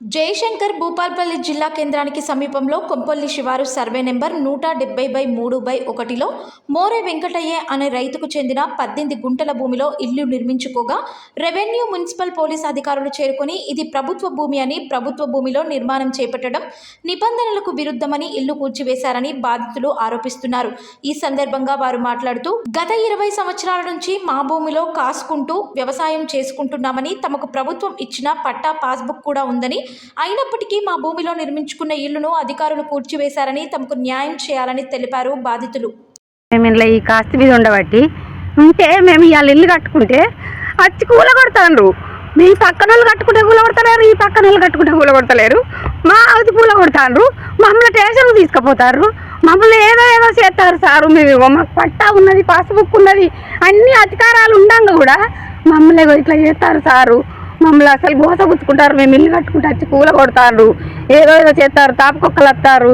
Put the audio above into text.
జయశంకర్ భూపాల్పల్లి జిల్లా కేంద్రానికి సమీపంలో కొంపల్లి శివారు సర్వే నెంబర్ నూట డెబ్బై బై మూడు బై ఒకటిలో మోరే వెంకటయ్య అనే రైతుకు చెందిన పద్దెనిమిది గుంటల భూమిలో ఇల్లు నిర్మించుకోగా రెవెన్యూ మున్సిపల్ పోలీస్ అధికారులు చేరుకొని ఇది ప్రభుత్వ భూమి అని ప్రభుత్వ భూమిలో నిర్మాణం చేపట్టడం నిబంధనలకు విరుద్ధమని ఇల్లు కూల్చివేశారని బాధితులు ఆరోపిస్తున్నారు. ఈ సందర్భంగా వారు మాట్లాడుతూ గత ఇరవై సంవత్సరాల నుంచి మా భూమిలో కాసుకుంటూ వ్యవసాయం చేసుకుంటున్నామని తమకు ప్రభుత్వం ఇచ్చిన పట్టా పాస్బుక్ కూడా ఉందని అయినప్పటికీ మా భూమిలో నిర్మించుకున్న ఇల్లును అధికారులు కూర్చివేశారని తమకు న్యాయం చేయాలని తెలిపారు బాధితులు. మేము ఇలా ఈ కాస్త మీద ఉండబట్టి ఉంటే మేము ఇవాళ ఇల్లు కట్టుకుంటే అచ్చి కూల కొడతారు మీ పక్కన వాళ్ళు కట్టుకుంటే కూల కొడతలేరు ఈ పక్కన వాళ్ళు కట్టుకుంటే కూల కొడతలేరు. మా అది కూల కొడతారు మమ్మల్ని స్టేషన్కి తీసుకుపోతారు. మమ్మల్ని ఏదో ఏదో చేస్తారు సారు. మేము మాకు పట్టా ఉన్నది పాస్బుక్ ఉన్నది అన్ని అధికారాలు ఉండంగా కూడా మమ్మల్ని ఇట్లా చేస్తారు సారు. మమ్మల్ని అసలు గోస గుచ్చుకుంటారు. మేము ఇల్లు కట్టుకుంటే వచ్చి కూల కొడతారు. ఏదో ఏదో చేస్తారు. తాపకొక్కలు వస్తారు